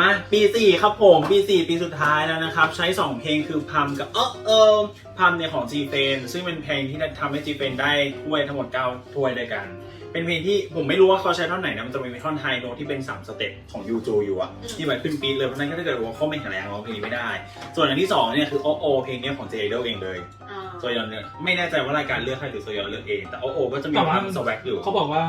มาปีสี่ครับผมปีสี่ปีสุดท้ายแล้วนะครับ ใช้ 2 เพลงคือพัมกับเออเออพัมเนี่ยของจีเฟนซึ่งเป็นเพลงที่ทำให้จีเฟนได้ถ้วยทั้งหมด 9 ถ้วยด้วยกัน เป็นเพลงที่ผมไม่รู้ว่าเขาใช้ท่อนไหนนะมันจะมีท่อนไฮโน้ตที่เป็น 3 สเต็ปของยูโจอยู่อะที่มันขึ้นปีดเลยเพราะฉะนั้นก็ถ้าเกิดว่าเขาไม่แข็งแรงร้องเพลงนี้ไม่ได้ ส่วนอันที่สองเนี่ยคือโอโอเพลงเนี้ยของเจไดเองเลยอ่าโซยอนเนี่ยไม่แน่ใจว่ารายการเลือกให้หรือโซยอนเลือกเองแต่โอโอก็จะมีแต่คว่าวามสวักอยู่เขาบอกว่า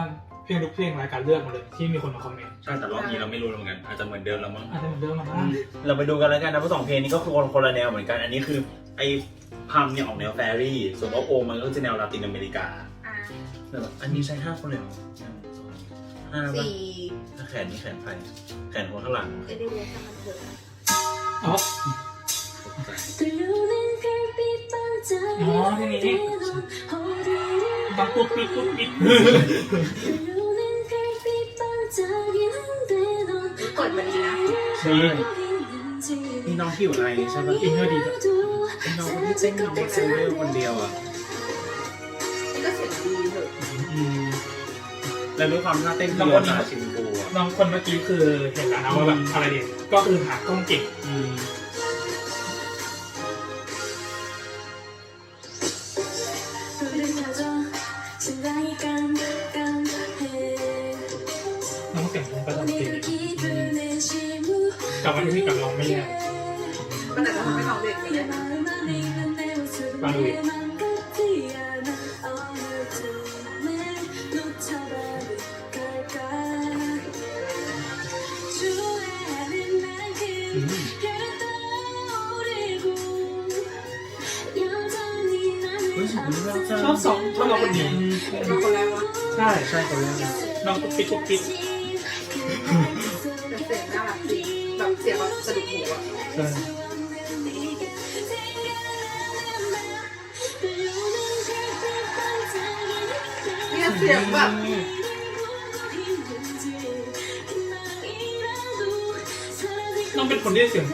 เพลงทุกเพลงรายการเลือกหมดเลยที่มีคนมาคอมเมนต์ใช่แต่รอบนี้เราไม่รู้เหมือนกันอาจจะเหมือนเดิมแล้วมั้งอาจจะเหมือนเดิมมาบ้างเราไปดูกันแล้วกันนะเพราะสองเพลงนี้ก็คือคนคนละแนวเหมือนกัน อันนี้คือไอ้พัมเนี่ยออกแนวแฟรี่ ส่วนโอโอมันก็จะแนวลาตินอเมริกาอ่าแต่แบบอันนี้ใช้ห้าคนเลยเหรอห้าป่ะสี่ถ้าแขนนี่แขนใครแขนคนข้างหลังเคยได้เรียนกันมันเถอะอ๋ออ๋อทีนี้บางปุ๊บปิ๊บปุ๊บปิ๊บ นะใช่นี่น้องที่อยู่ในใช่ป่ะอินเนอร์ดีแบบไอ้น้องที่เต้นเด็กเซนเดอร์คนเดียวอะก็เสียงดีเถอะอืมแล้วด้วยความท่าเต้นน้ที่องคเรืนอนี้สาชินกูอะน้องคนเมื่อกี้คือเห็นแล้วนะว่าแบบอะไรเนี่ยก็คือหากล้องเก่งอืมน้องเสียงก็ต้องเก่ง กับวันที่กับน้องไม่แย่มันอาจจะทำให้เราเด็กไม่ได้นะฟังดูดิอืมเฮ้ยผมรักจังชอบสองชอบน้องคนนี้น้องคนแรกวะใช่ใช่คนแรกน้องปุ๊บปิ๊บปุ๊บปิ๊บ ใช่เนี่ยเสียงแบบน้องเป็นคนที่เสียง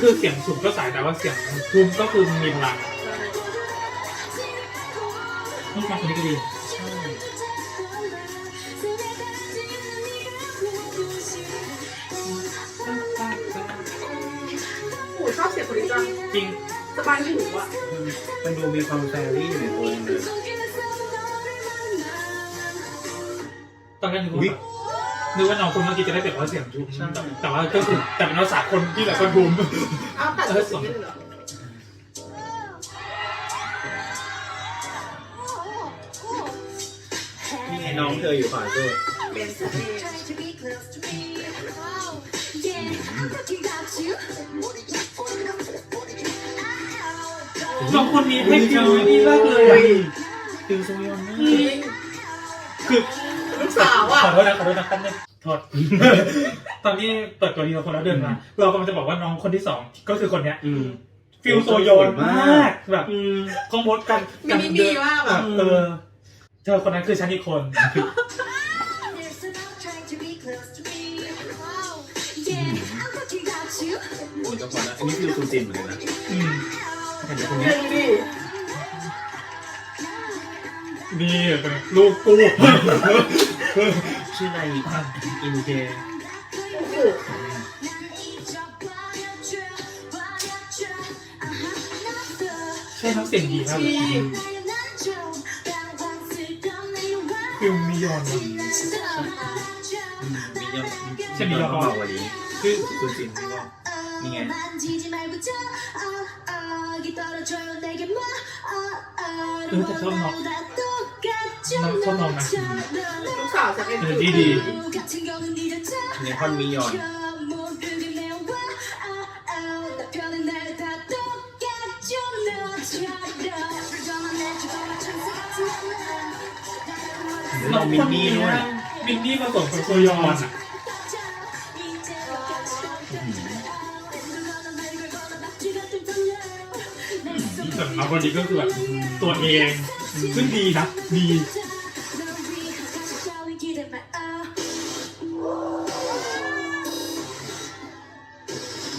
คือเสียงสูงก็สายแต่ว่าเสียงทุ้มก็คือมีพลังนี่มาคนนี้ก็ดี อบเสียงคนนี้จังจริงสบายหูอะมันดูมีความแฟรี่อยู่ในตัวเองเลยตอนแรกนึกอุ๊ว่ายนึกว่าน้องคนเมื่อกี้จะได้แบบว่าเสียงทุ้มใช่แต่ว่าก็คือแต่เป็นภาษาคนที่แบบคนทุ้มอ้าวแต่เสียงนิดนึงเหรอนี่ไงน้องเธออยู่ขวาสุดเป็นเสน่ห์ น้องคนนี้ให้ฟิวดีมากเลยอะฟิลโซยอนมากจริงคือลูกสาวอะขอโทษนะขอโทษนะแป๊บนึงโทษตอนที่เปิดตัวทีละคนแล้วเดินมาเรากำลังจะบอกว่าน้องคนที่สองก็คือคนเนี้ยอืมฟิลโซโยนมากแบบอืมข้องมดกันมีมิมีมากแบบเออเธอคนนั้นคือฉันอีกคนโอ้ยเจ้าคนละอันนี้ฟิลซูจินเหมือนกันนะอืม เห็นไหมคนจนี้ริงดินี่เป็นลูกกูชื่ออะไรอินเจโอ้โหใช่ทั้งเสียงดีมากเลยจริงฟิลมิยอนอะอืมมียอนใช่มียอน เบากว่านี้คือซูจินที่ว่านี่ไงเออแต่ชอบน้องน้องชอบน้องนะลูกสาวจะเป็นเออดีดีในคอนมียอนน้องมินนี่ด้วยมินนี่ผสมกับโซยอนอะ แต่น้องคนนี้ก็คือแบบตัวเองซึ่งดีนะดี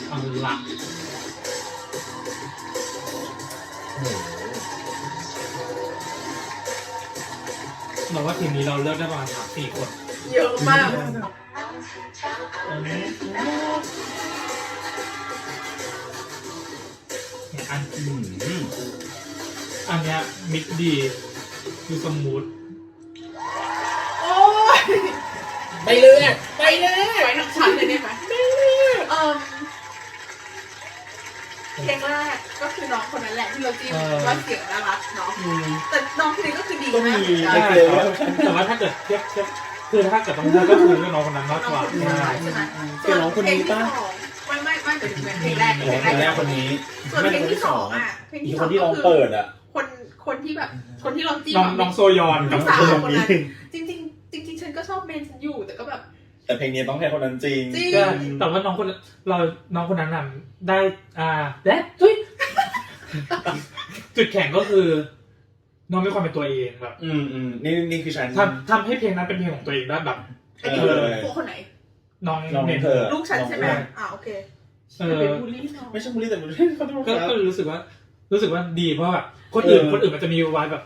เอาละเราว่าทีมนี้เราเลือกได้ประมาณสามสี่คน เยอะมากอัน อันอืมอันเนี้ยมิกดีดูสมูทโอ้ยไปเรื่อยไปเรื่อยไว้ทั้งชั้นเลยได้ไหมเออเพลงแรกก็คือน้องคนนั้นแหละที่เราจิ้มว่าเสียงน่ารักเนาะอืมแต่น้องคนนี้ก็คือดีก็นะมีใช่แต่ว่าแต่ว่าถ้าเกิดเทียบเทียบคือถ้าเกิดต้องเลือกก็คือเรื่องน้องคนนั้นมากน้องกว่าคนนี้ใช่ไหมเกี่ยวน้องคนนี้ป่ะไม่ไม่ ไม่แต่ถึงเป็นเพลงแรกโอ้โหคนแรกคนนี้ ส่วนเพลงที่สองอะเพลงอีที่กสคอนงที่ลก็องคือเปิดอะคนคนที่แบบ คนที่เราจิ้มน้องอะน้องโซยอนกับลูกสาวโซคนนั้นจริงๆจริงๆฉันก็ชอบเมนฉันอยู่แต่ก็แบบ แต่เพลงนี้ต้องให้คนนั้นจริงจริงใช่แต่ว่าน้องคนเราน้องคนนั้นน่ะได้ อ่าและทุยจุดแข็งก็คือ น้องมีความเป็นตัวเองแบบ อืมอืมนี่นี่คือฉันทำทำให้เพลงนั้นเป็นเพลงของตัวเองได้แบบอันนี้เออพวกคนไหนน้องน้องเมนเธอลูกฉันใช่ไหมน้องอ่าโอเค เออ เป็นบูลลี่น้องไม่ใช่บุรีแต่บุรีเขาต้องก็รับ ก็รู้สึกว่า รู้สึกว่าดีเพราะแบบคนอื่นเออคนอื่นมันจะมีวายแบบ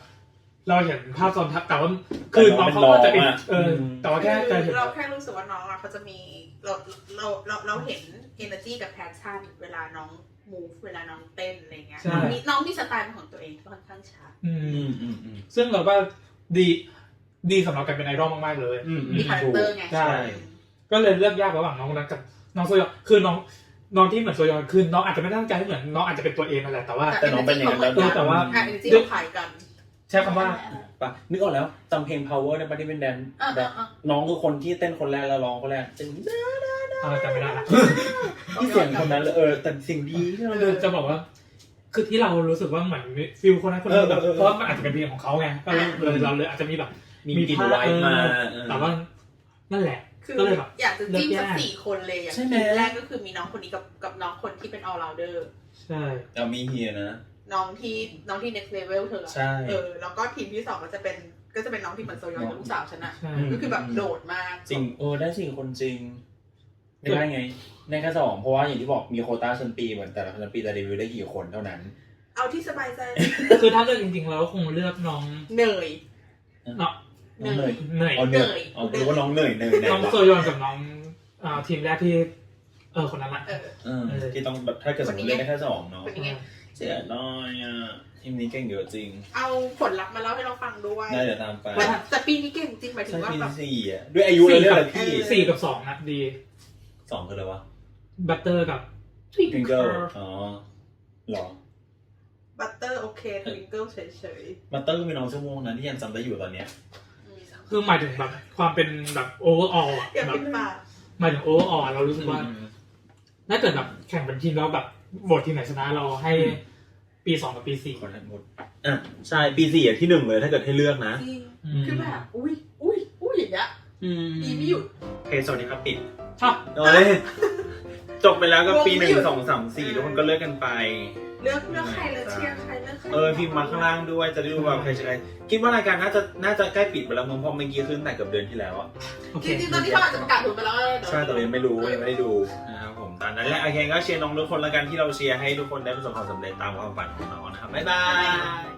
เราเห็นภาพซ้อนทับแต่ว่าคือน้องเขาก็จะเป็นแต่น้องเป็นน้องอะเอออืม แต่ว่าแค่จะเห็น เราแค่รู้สึกว่าน้องอะเขาจะมีเราเราเราเราเห็น energy กับ passion เวลาน้อง move เวลาน้องเต้นอะไรเงี้ยใช่มีน้องมีสไตล์ของตัวเองที่ค่อนข้างชัดอือืมมอืมอืมซึ่งเราว่าดีดีสำหรับการเป็นไอดอลมากๆเลย อืมอืมีมคาแรคเตอร์ไงใช่ ก็เลยเลือกยากระหว่างน้องคนนั้นกับน้องโซยอนคือน้อง น้องที่เหมือนโซยอนคือน้องอาจจะไม่ตั้งใจให้เหมือนน้องอาจจะเป็นตัวเองนั่นแหละแต่ว่า แต่น้องเป็นอย่างนั้นแล้ว เออแต่ว่า อะ energy เขาขายกันใช้คำว่า ปะนึกออกแล้วจำเพลง power ได้ปะที่เป็นแดนอะแบบอะน้องคือคนที่เต้นคนแรกแล้วร้องคนแรกเป็นเอาจำไม่ได้ละ ที่เสียงคนนั้นเลยเออแต่เสียงดีที่เราคือจะบอกว่า คือที่เรารู้สึกว่าเหมือนฟิลคนนั้นคนนี้เออแบบเออเออ เพราะว่ามันอาจจะเป็นเพลงของเขาไงก็เลยเลยเราเลยอาจจะมีแบบมีกลิ่นไวท์มาเออแต่ว่านั่นแหละ คือก็เลยแบบอยากจะจิ้มเลือกสักยากสี่คนเลยอย่างใช่ไหมทีมแรกก็คือมีน้องคนนี้กับกับน้องคนที่เป็น all rounder ใช่เอามีเฮียนะน้องที่น้องที่ next level เธออะใช่เออแล้วก็ทีมที่สองก็จะเป็นก็จะเป็นน้องที่เหมือนโซยอนกับลูกสาวฉันอะใช่ก็คือแบบโดดมากจริงเออได้สี่คนจริงไม่ได้ไงได้แค่สองเพราะว่าอย่างที่บอกมีโควต้าชั้นปีเหมือนแต่ละชั้นปีจะรีวิวได้กี่คนเท่านั้น เอาที่สบายใจคือถ้าเลือกจริงๆเราก็คงเลือกน้องเหนื่อยเนาะ น้องเหนื่อยเหนื่อยอ๋อเหนื่อยเหนื่อยอ๋อหรือว่าน้องเหนื่อยเหนื่อยเหนื่อยน้องโซยอนกับน้องอ่าทีมแรกที่ เออคนนั้นแหละเออเออที่ต้องแบบถ้าเกิดสมมติเล่นได้แค่สองเนาะเป็นยังไงเสียน้อยอะทีมนี้เก่งเยอะจริง เอาผลลัพธ์มาเล่าให้เราฟังด้วยได้เดี๋ยวตามไปแต่แต่ปีนี้เก่งจริงหมายถึใช่งว่าปีแบบสี่อะด้วยอายุเลยเรื่องอะไรพี่สี่กับสองนะดีสองคืออะไรวะบัตเตอร์กับ Twinkle อ๋อเหรอบัตเตอร์โอเคทวิงเกิลเฉยมาเตอร์มีน้องชั่วโมงนั้นที่ยังจำได้อยู่ตอนเนี้ยๆอืม คือหมายถึงแบบความเป็นแบบโอเวอร์ออลอะเดี๋ยวแบเป็บนป่าหมายถึงโอเวอร์ออลเรารู้สึกว่า ถ้าเกิดแบบแข่งเป็นทีมแล้วแบบโหวตทีมไหนชนะเราให้ปีสองกับปีสี่คนทั้งหมดอะใช่ปีสี่อะที่หนึ่งเลยถ้าเกิดให้เลือกนะ จริงมคือแบบอุ้ยอุ้ยอุ้ยอย่างเงี้ยดีไม่หยุดโอเคสวัสดีครับปิดค่ะโอ้ยจบไปแล้วก็ปีหนึ่วงไม่หยุงดสองสามสี่ทุกคนก็เลือกกันไป เลือกเลือกใครเลยเชียร์ใครเลือกใครเออพิมพ์มาข้างล่างด้วยจะได้รู้ว่าใครจะใครคิดว่ารายการน่าจะน่าจะใกล้ปิดไปแล้วมั้งเพราะเมื่อกี้ขึ้นแต่เกือบเดือนที่แล้วอะโอเคจริงๆตอนนี้เขาอาจจะประกาศผลไปแล้วเดี๋ยว ใช่แต่เรายังไม่รู้ยังไม่ได้ดูนะครับผมตอนนั้นแหละโอเคก็เชียร์น้องทุกคนแล้วกันที่เราเชียร์ให้ทุกคนได้ประสบความสำเร็จตามความฝันของน้องนะครับบ๊ายบาย